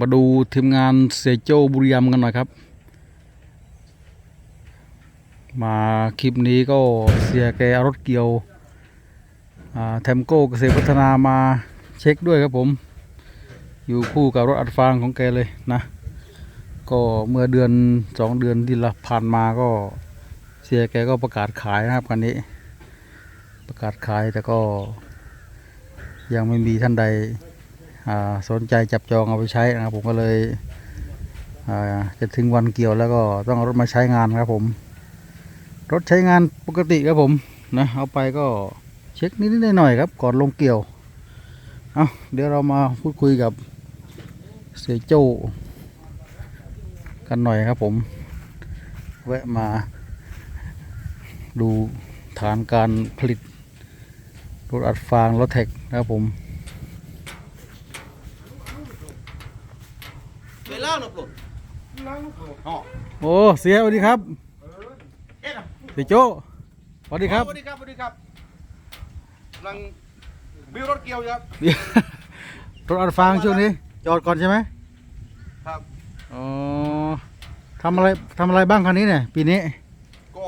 มาดูทีมงานเสียโจบุรีรัมกันหน่อยครับ มาคลิปนี้ก็เสียแกเอารถเกี่ยวแทมโก้เกษตรพัฒนามาเช็คด้วยครับผม อยู่คู่กับรถอัดฟางของแกเลยนะ ก็เมื่อเดือนสองเดือนที่ละผ่านมาก็เสียแกก็ประกาศขายนะครับคันนี้ ประกาศขายแต่ก็ยังไม่มีท่านใด สนใจจับจองเอาไปใช้นะครับผมก็เลยจะถึงวันเกี่ยวแล้วก็ต้องรถมาใช้งานครับผม รถใช้งานปกติครับผมนะเอาไปก็เช็คนิดๆหน่อยๆครับ ก่อนลงเกี่ยวเอาเดี๋ยวเรามาพูดคุยกับเสียโจ้กันหน่อยครับผมแวะมาดูฐานการผลิตรถอัดฟางรถแท็กนะครับผม เวลาหนปลุกอ๋อโอ้เสียสวัสดีครับเอ๊ะเสียโจสวัสดีครับสวัสดีครับสวัสดีครับกำลังบิวรถเกี่ยวอยู่ครับรถอัดฟางช่วงนี้ จอดก่อนใช่ไหมครับอ๋อทำอะไรทำอะไรบ้างคันนี้เนี่ยปีนี้ ก็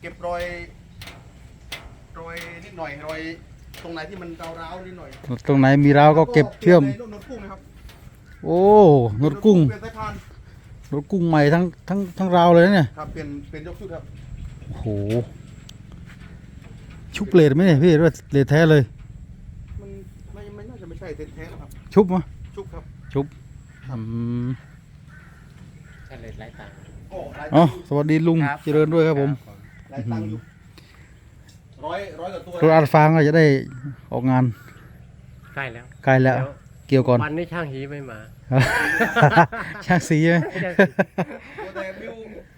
เก็บรอยรอยนิดหน่อยรอยตรงไหนที่มันร้าวๆนิดหน่อย ตรงไหนมีร้าวก็เก็บเชื่อม รถกุ้งนะครับ โอ้รถกุ้งเปลี่ยนสายพานรถกุ้งใหม่ทั้งทั้งทั้งราวเลยนะเนี่ยครับเปลี่ยนเปลี่ยนยกชุดครับโอ้โหชุบเลดไหมเนี่ยพี่หรือว่าเลดแท้เลย มันไม่ไม่น่าจะไม่ใช่เต็นแท้หรอกครับ ชุบมะชุบครับชุบอืมเฉลยไร้ตังค์ก็หลายอ๋อตังค์สวัสดีลุงครับเจริญด้วยครับผม หลายตังค์อยู่ร้อยร้อยกว่าตัวรถอัดฟางก็จะได้ออกงานใกล้แล้ว ใกล้แล้วเกี่ยวก่อนวันนี้ช่างหีไม่มา ช่างสีใช่ไหม แต่บิว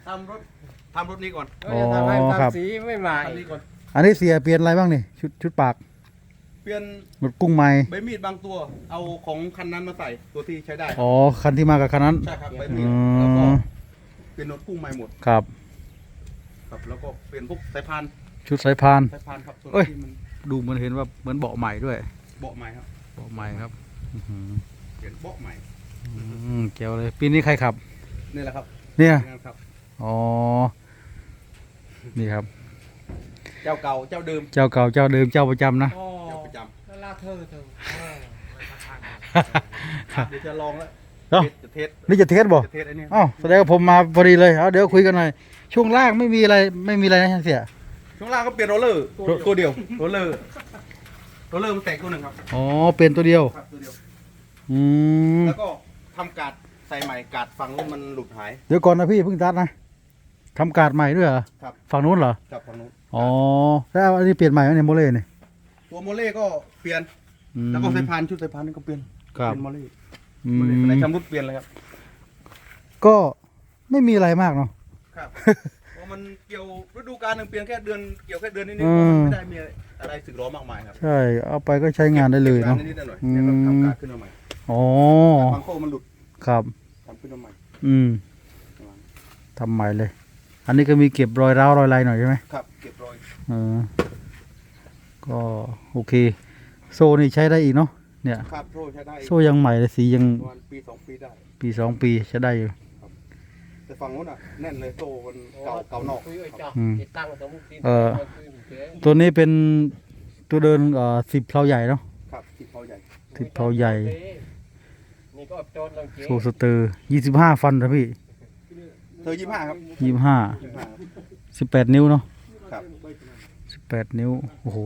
ทำรถทำรถนี้ก่อนก็จะทำให้อ๋อครับทำสีไม่มาทำอีนี้กก่อนอันนี้เสียเปลี่ยนอะไรบ้างนี่ชุดชุดปากเปลี่ยนรถกุ้งใหม่ใบมีดบางตัว เอาของคันนั้นมาใส่ตัวที่ใช้ได้ อ๋อคันที่มากับคันนั้นใช่ครับใบอืมีดแล้วก็มเป็นรถกุ้งใหม่หมดครับ ครับแล้วก็เปลี่ยนพวกสายพานชุดสายพาน สายพานครับตัวเอ้ย ที่มันดูเหมือนเห็นว่าเหมือนเบาะใหม่ด้วยเบาะใหม่ครับเบาะใหม่ครับอื้อหือ เปลี่ยนเบาะใหม่อืมเกี่ยวเลย ปีนี้ใครขับ นี่แหละครับเนี่ย งานครับ อ๋อ นี่ครับ เจ้าเก่าเจ้าเดิมเจ้าเก่าเจ้าเดิมเจ้าประจำนะโอ้เจ้าประจแล้วลาเธอเธอโอ้ำเดี๋ยวจะลองแล้วเนาะเทสจะเทสนี่จะเทสบ่จะเทสไอ้นี่อ้าวแสดงว่าผมมาพอดีเลย เอาเดี๋ยวคุยกันหน่อย ช่วงล่างไม่มีอะไรไม่มีอะไรนะเสีย ช่วงล่างก็เปลี่ยนโรลเลอร์ตัวเดียวโรลเลอร์ โรลเลอร์มันแตกตัวหนึ่งครับอ๋อเปลี่ยนตัวเดียว ครับตัวเดียว อืม แล้วก็ทำการ์ดใส่ใหม่การ์ดฝั่งนู้นมันหลุดหาย เดี๋ยวก่อนนะพี่เพิ่งตัดนะทำการ์ดใหม่ด้วยเหรอครับ ฝั่งนู้นเหรอกับฝั่งนู้นอ๋อ แล้วอันนี้เปลี่ยนใหม่ไหมเนี่ยโมเล่เนี่ยตัวโมเล่ก็เปลี่ยน อืม แล้วก็สายพานชุดสายพานนี่ก็เปลี่ยนครับ เป็นโมเล่อืโมเล่มในชำรุดเปลี่ยนเลยครับ ก็ไม่มีอะไรมากเนาะ ครับ เพราะมันเกี่ยวฤดูกาลหนึ่งเปลี่ยนแค่เดือนเกี่ยวแค่เดือนนิดอืๆมมันไม่ได้มีอะไร สึกหร้อมากมายครับใช่ เอาไปก็ใช้งานได้เลยเนาะก็บงนิดๆหน่อยอืๆมแล้วก็ทำการดขึ้นมาใหม่อ๋อ บางโค้มันหลุดครับ ทำขึ้นมาใหม่อืมทำใหม่เลย อันนี้ก็มีเก็บรอยร้าวรอยลายหน่อยใช่ไหมครับ เก็บรอยเออ ก็โอเค โซ่นี่ใช้ได้อีกเนาะ เนี่ย ครับโซ่ใช้ได้โซ่ยังใหม่เลยสียังประมาณปีสองปีได้ ปีสองปีใช้ได้อยู่ แต่ฝั่งนู้นอะแน่นเลยโซ่มันเก่าเก่านอกคุยไอ้เจ้าอืม ติดตั้งสมุกดินเออคุยมันเจ๊ ตัวนี้เป็นตัวเดินเอ่อสิบเพลาใหญ่เนาะครับที่เขาใหญ่ติดเผาใหญ่นี่ก็โจรลังเจ๊โซ่สเตอร์ยี่สิบห้าฟันนะพี่เธอยี่ห้าครับยี่สิบห้ายี่ห้าสิบแปดนิ้วเนาะครับสิบแปดนิ้วโอ้โห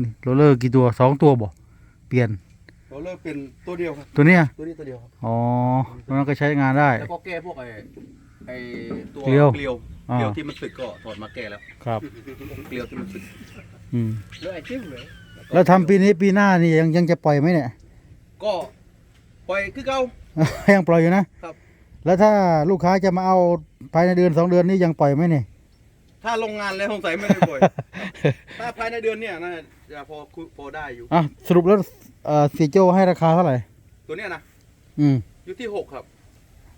นี่โรลเลอร์กี่ตัวสองตัวบ่เปลี่ยนโรลเลอร์เป็นตัวเดียวครับ ตัวเนี้ยตัวนี้ตัวเดียวครับอ๋อตัวนั้นก็ใช้งานได้แล้วก็แก้พวกไอ้ไอ้ตัวเกลียว เกลียวอ่าเกลียวที่มันสึกก็ถอดมาแก้แล้วครับ เกลียวที่มันสึกอืมเหลือไอ้จิ้มเลยแล้วทำปีนี้ปีหน้านี่ยังยังจะปล่อยไหมเนี่ย ก็ปล่อยคือเก่า ยังปล่อยอยู่นะครับ แล้วถ้าลูกค้าจะมาเอาภายในเดือนสองเดือนนี้ยังปล่อยไหมเนี่ย ถ้าโรงงานแล้วสงสัยไม่ได้ปล่อย ถ้าภายในเดือนเนี่ยน่าจะพอคุพอได้อยู่ อะสรุปแล้วเอ่อสีโจให้ราคาเท่าไหร่ ตัวเนี้ยนะอืมอยู่ที่หกครับอ่า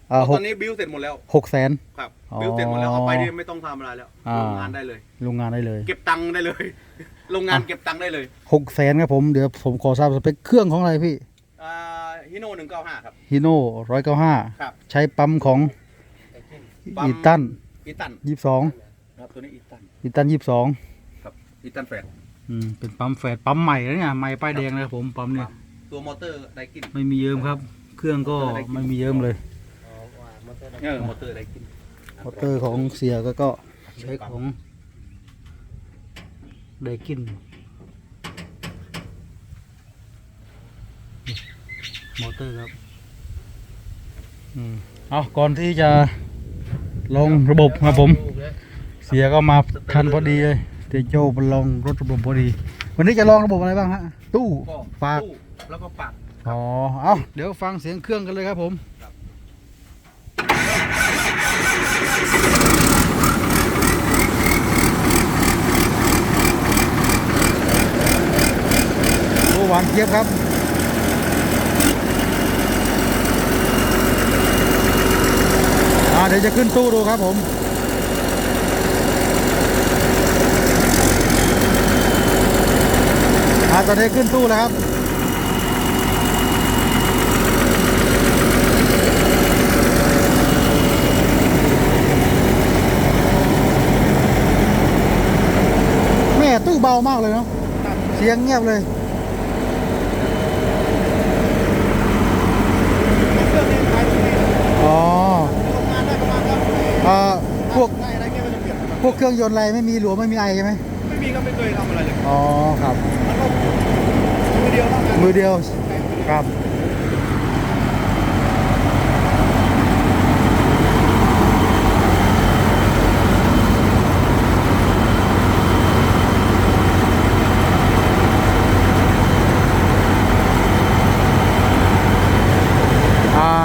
เพหราะกตอนนี้บิวเสร็จหมดแล้วหกแสนครับอ๋อบิวเสร็จหมดแล้วเอาไปนี่ไม่ต้องทำอะไรแล้วอ่าโรงงานได้เลยโรงงานได้เลย เก็บตังค์ได้เลยโรงงานเก็บตังค์ได้เลยหกแสนครับผมเดี๋ยวผมขอทราบสเปคเครื่องของอะไรพี่อ่าฮิฮิโน่หนึ่งเก้าห้าครับฮิโน่ร้อยเก้าห้าครับใช้ปั๊มของปั๊มอีตันอีตันยี่สิบสองครับตัวนี้อีตันอีตันยี่สิบสองครับอีตันแฟดอืมเป็นปั๊มแฝดปั๊มใหม่แล้วเนี่ยใหม่ป้ายแดงเลยครับผมปั๊มเนี่ยตัวมอเตอร์ไดกินไม่มีเยิ้มครับ เครื่องก็ไม่มีเยิ้มเลยอ๋อว่ามันจะ เออมอเตอร์ไดกินมอเตอร์ของเสียก็ก็ใช้ของไดกินมอเตอร์ครับอืมเอาก่อนที่จะลงระบบครับผม เสียก็มาทันพอดีเลยเตียโจมาลองรถระบบพอดี วันนี้จะลองระบบอะไรบ้างฮะ ตู้ก็ฝากตู้แล้วก็ปาก อ๋อ เอาเดี๋ยวฟังเสียงเครื่องกันเลยครับผมครับโอ้ หวานเจี๊ยบครับอาเดี๋ยวจะขึ้นตู้ดูครับผมอาตอนนี้ขึ้นตู้แล้วครับ เบามากเลยเนาะเสียงเงียบเลยเครื่องนี้ขายที่นี่อ๋อทำงานได้ประมาณครับเอ่อพวกได้อะไรเงี้ยไม่ต้องเปลี่ยนครับพวกเครื่องยนต์อะไรไม่มีหลวมไม่มีไอใช่ไหมไม่มีก็ไม่เคยทำอะไรเลยอ๋อครับแล้วก็มือเดียวเท่านั้นมือเดียวครับ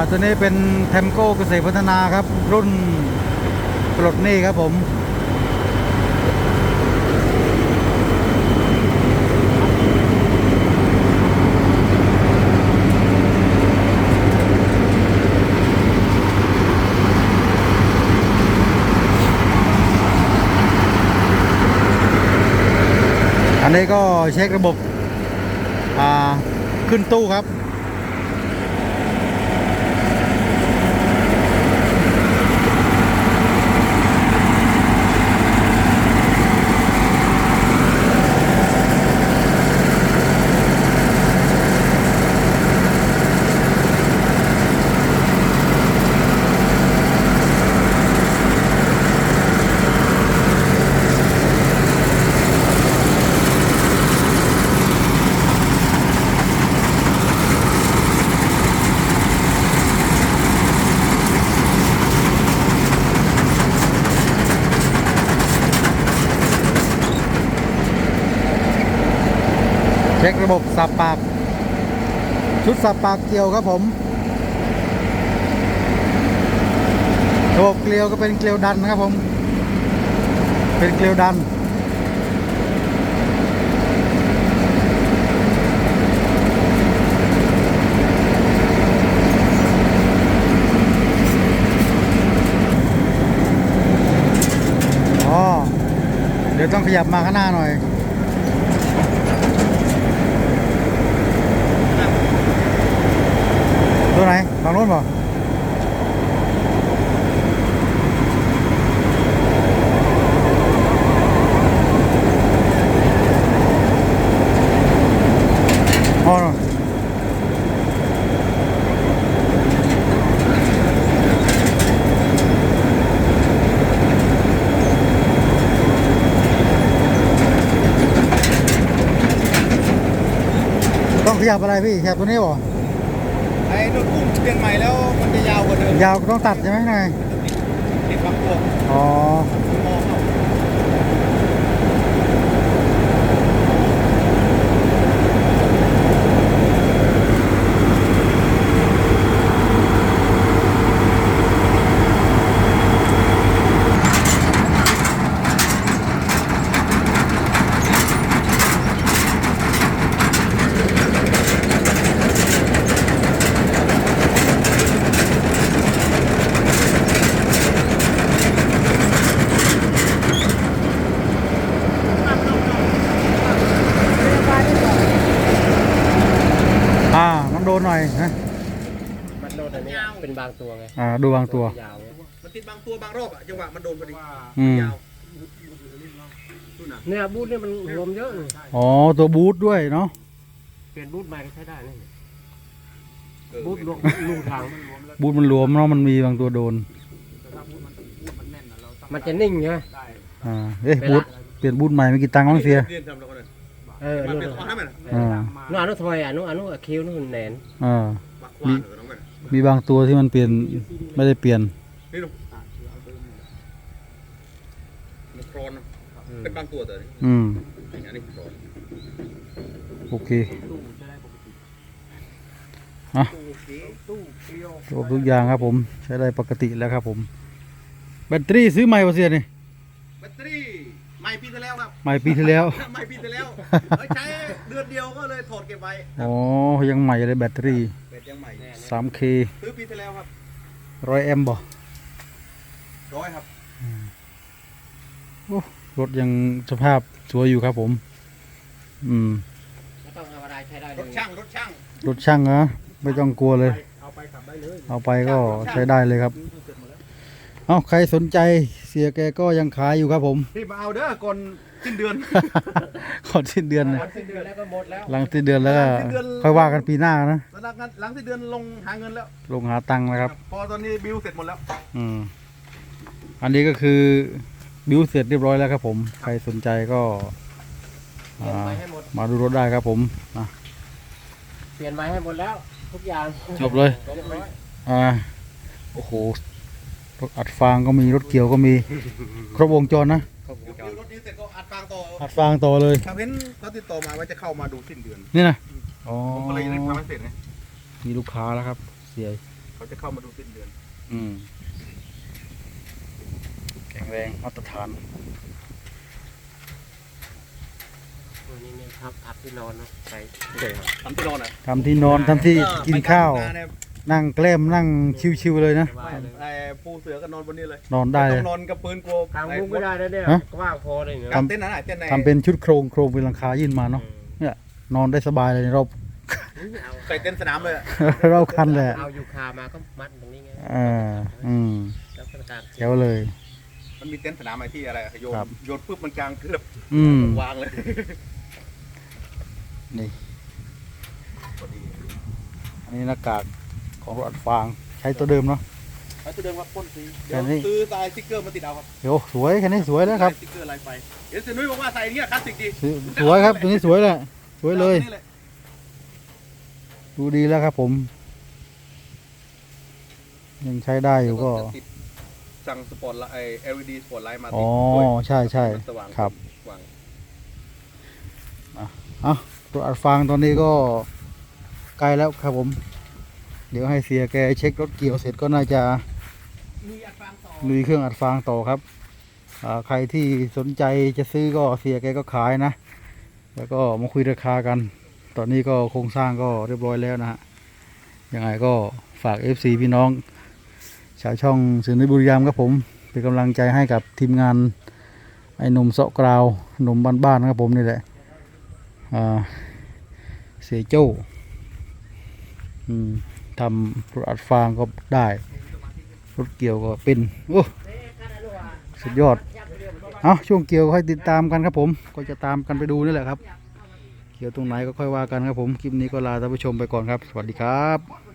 ตัวนี้เป็นเทมโก้เกษตรพัฒนาครับ รุ่นปลดหนี้ครับผมอันนี้ก็เช็คระบบขึ้นตู้ครับ บบสับปาก ชุดสับปากเกลียวครับผม ระบบเกลียวก็เป็นเกลียวดันนะครับผม เป็นเกลียวดันอ๋อเดี๋ยวต้องขยับมาข้างหน้าหน่อย ตัว บ่ต้องขยับอะไรพี่ขยับตัวนี้บ่ ไอ้นุ่นอุ้มเปลี่ยนใหม่แล้วมันจะยาวกว่าเดิมยาวก็ต้องตัดใช่ไหมนายติดบางพวกอ๋อ มองเอา อ่า มันโดนหน่อยนะ อันนี้เป็นบางตัวไง อ่าดูบางตัว ยาวไงมันติดบางตัวบางรอบอะจังหวะมันโดนพอดีอืม ยาวนู่นน่ะเนี่ยบูทเนี่ยมันรวมเยอะเลยอ๋อ ตัวบูทด้วยเนาะ เปลี่ยนบูทใหม่ก็ใช้ได้นี่เออบูทลูกลูกทางบูทมันรวมเนาะ มันมีบางตัวโดน มันจะนิ่งไงอ่า เอ๊ะ บูทเปลี่ยนบูทใหม่ไม่กี่ตังค์มั้งเสีย เรียนทำแล้วก็เลยเออมันนู่นเป็นของให้มันอะอ่า นู่นอนุทำไมอะนู่นอนุคิวนู่นแหนนอ่าบักควานเหรอน้องแม่มีบางตัวที่มันเปลี่ยนไม่ได้เปลี่ยนนี่ดูมันโครนอะเป็นบางตัวแต่นี่อืมอย่างนี้โครนโอเคอะครบทุกอย่างครับผมใช้ได้ปกติแล้วครับผม แบตเตอรี่ซื้อใหม่ป่ะเสียนี่แบตเตอรี่ใหม่ปีที่แล้วครับใหม่ปีที่แล้วใหม่ปีที่แล้วเอ้ยใช้เดือนเดียวก็เลยถอดเก็บไว้อ๋อยังใหม่เลยแบตเตอรี่ เบ็ดยังใหม่ 3K ซื้อปีที่แล้วครับร้อยแอมป์บ่ร้อยครับรถยังสภาพสวยอยู่ครับผม อืมไม่ต้องเอาอะไรใช้ได้เลรยถช่างรถช่างรถช่างนะไม่ต้องกลัวเลย เอาไปขับได้เลยเอาไปก็ใช้ได้เลยครับเอาใครสนใจเสียแกก็ยังขายอยู่ครับผม รีบมาเอาเด้อก่อน สิ้นเดือน ก่อนสิ้นเดือนนะวันสิ้นเดือนแล้วก็หมดแล้วหลังสิ้นเดือนแล้วก็หลังสิ้นเดือน ค่อยว่ากันปีหน้านะแล้วหลังหลังสิ้นเดือนลงหาเงินแล้ว ลงหาตังค์นะครับ พอตอนนี้บิลเสร็จหมดแล้ว อืม อันนี้ก็คือบิวเสร็จเรียบร้อยแล้วครับผม ใครสนใจก็เปลี่ยนอ่าใหม่ให้หมดมาดูรถได้ครับผมอะเปลี่ยนใหม่ให้หมดแล้ว ทุกอย่างจบเลย เรียบร้อยอ่า โอ้โห รถอัดฟางก็มีรถเกี่ยวก็มีครบวงจรนะครบวงจรบิลรถนี้เสร็จก็อัดฟางต่ออัดฟางต่อเลยครับเห็นเขาติดต่อมาว่าจะเข้ามาดูสิ้นเดือนนี่นะอ๋อผมก็เลยได้ทำให้เสร็จไงมีลูกค้าแล้วครับ เสียเขาจะเข้ามาดูสิ้นเดือน อืมแข็งแรงมาตรฐานวันนี้นี่ครับอัดที่นอนนะใส่ทำที่นอนอะทำที่นอนทำที่กินข้าวไปกลงเนี่ยนั่งแกล้มนั่งชิวๆเลยนะ สบายเลยไอ้ปูเสือก็นอนบนนี้เลยนอนได้เลต้อย งนอนกับปืนกลัวทางมุ้งไม่ได้แล้วเนี่ยฮะ กว้างพอเลยเนาะกางเต็นท์นั้นไหนเต็นท์ไหนทำเป็นชุดโครงโครงเป็นหลังคายื่นมาเนาะเนี่ยนอนได้สบายเลยในรอบเอาใส่เต็นท์สนามเลยอะรอบคันเลยอะเอายูคามาก็มัดตรงนี้ไงอ่าอืมแล้วก็การแจ๋วเลย มันมีเต็นท์สนามไอ้ที่อะไรอะโยนครับ โยนปุ๊บมันกลางเกือบอืม วางเลยนี่ อันนี้หน้ากาก ของรถอัดฟางใช้ตัวเดิมเนาะไอ้ตัวเดิมว่าพ่นสีแค่เดี๋ยวนี้ซื้อลายสติ๊กเกอร์มาติดเอาครับเดี๋ยวสวยแค่นี้สวยแล้วครับลายสติ๊กเกอร์ลายไฟเดี๋ยวเซนุ้ยบอกว่าใส่เนี่ยคลาสสิกดีสวยสวยครับตัวนี้สวยแหละสวยเลยอาตัวนี้แหะดูดีแล้วครับผม ยังใช้ได้อยู่ก็จะติดสั่งสปอร์ตไลท์ไอ้ LED สปอร์ตไลท์มาติอ๋อดด้วยใช่ใช่สว่างครับสว่างเอารถอัดฟางตอนนี้ก็ใกล้แล้วครับผม เดี๋ยวให้เสียแกเช็ครถเกี่ยวเสร็จก็น่าจะมีอัดฟางต่อลุยเครื่องอัดฟางต่อครับใครที่สนใจจะซื้อก็เสียแกก็ขายนะ แล้วก็มาคุยราคากัน ตอนนี้ก็โครงสร้างก็เรียบร้อยแล้วนะฮะยังไงก็ฝาก FC พี่น้อง ชาวช่องสื่อในบุรีรัมย์ครับผม เป็นกำลังใจให้กับทีมงานไอ้หนุ่มเสาะกราวหนุ่มบ้านๆครับผมนี่แหละเสียโจ้อืม ทำรถอัดฟางก็ได้ รถเกี่ยวก็เป็น โอ้สุดยอด เอาช่วงเกี่ยวค่อยติดตามกันครับผม ก็จะตามกันไปดูนี่แหละครับ เกี่ยวตรงไหนก็ค่อยว่ากันครับผม คลิปนี้ก็ลาท่านผู้ชมไปก่อนครับ สวัสดีครับ